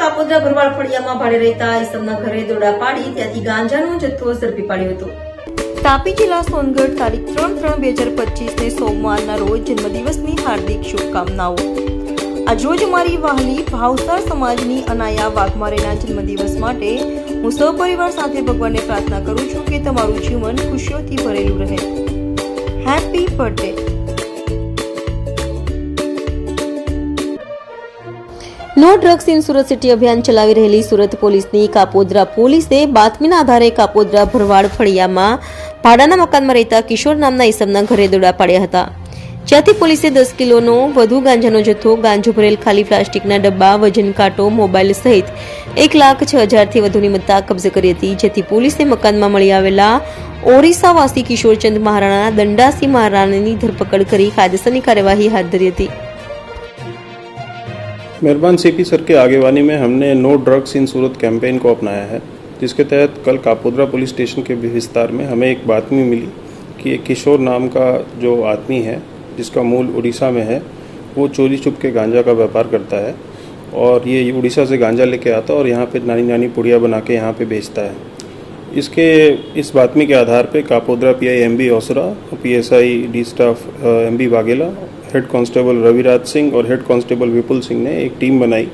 કાપોદ્રા ભરવાડ ફળિયામાં ભાડે રહેતા ઈસમના ઘરે દોડા પાડી ત્યાંથી ગાંજાનો જથ્થો ઝડપી પાડ્યો હતો તાપી જિલ્લા સોનગઢ તારીખ ત્રણ ત્રણ બે હજાર પચીસને સોમવારના રોજ જન્મદિવસની હાર્દિક શુભકામનાઓ આજરોજ મારી વાહલી ભાવસાર સમાજની અનાયા વાઘમારેના જન્મદિવસ માટે હું પરિવાર સાથે ભગવાનને પ્રાર્થના કરું છું કે તમારું જીવન ખુશીઓથી ભરેલું રહે happy birthday no drugs in Surat city અભિયાન ચલાવી રહેલી સુરત પોલીસની કાપોદ્રા પોલીસે બાતમીના આધારે કાપોદ્રા ભરવાડ ફળિયામાં ભાડાના મકાનમાં રહેતા કિશોર નામના ઈસમના ઘરે દોડા પાડ્યા હતા જ્યાંથી પોલીસે દસ કિલોનો વધુ ગાંજાનો જથ્થો ગાંજો ભરેલ ખાલી પ્લાસ્ટિકના ડબ્બા વજન કાંટો મોબાઈલ સહિત એક લાખ છ હજારથી વધુની મત્તા કબજે કરી હતી જેથી પોલીસે મકાનમાં મળી આવેલા ઓરિસ્સાવાસી કિશોરચંદ મહારાણા દંડાસી મહારાણાની ધરપકડ કરી કાયદેસરની કાર્યવાહી હાથ ધરી હતી मेहरबान सीपी सर के आगेवानी में हमने no drugs in Surat campaign को अपनाया है जिसके तहत कल कापोद्रा पुलिस स्टेशन के विस्तार में हमें एक बातमी मिली कि एक किशोर नाम का जो आदमी है जिसका मूल उड़ीसा में है वो चोरी छुप के गांजा का व्यापार करता है और ये उड़ीसा से गांजा लेके आता है और यहाँ पे नानी नानी पुड़िया बना के यहाँ पे बेचता है इसके इस बातमी के आधार पे कापोद्रा पीआई एमबी ओसरा P S I D staff B Vaghela head constable Raviraj Singh और हेड कांस्टेबल विपुल सिंह ने एक टीम बनाई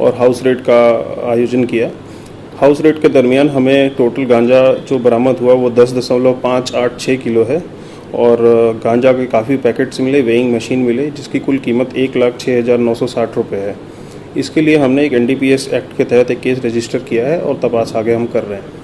और हाउस रेड का आयोजन किया हाउस रेड के दरमियान हमें टोटल गांजा जो बरामद हुआ वो दस दशमलव पाँच आठ छः किलो है और गांजा के काफ़ी पैकेट्स मिले वेइंग मशीन मिले जिसकी कुल कीमत एक लाख छः हज़ार नौ सौ साठ रुपये है इसके लिए हमने एक एनडीपीएस एक्ट के तहत एक केस रजिस्टर किया है और तपास आगे हम कर रहे हैं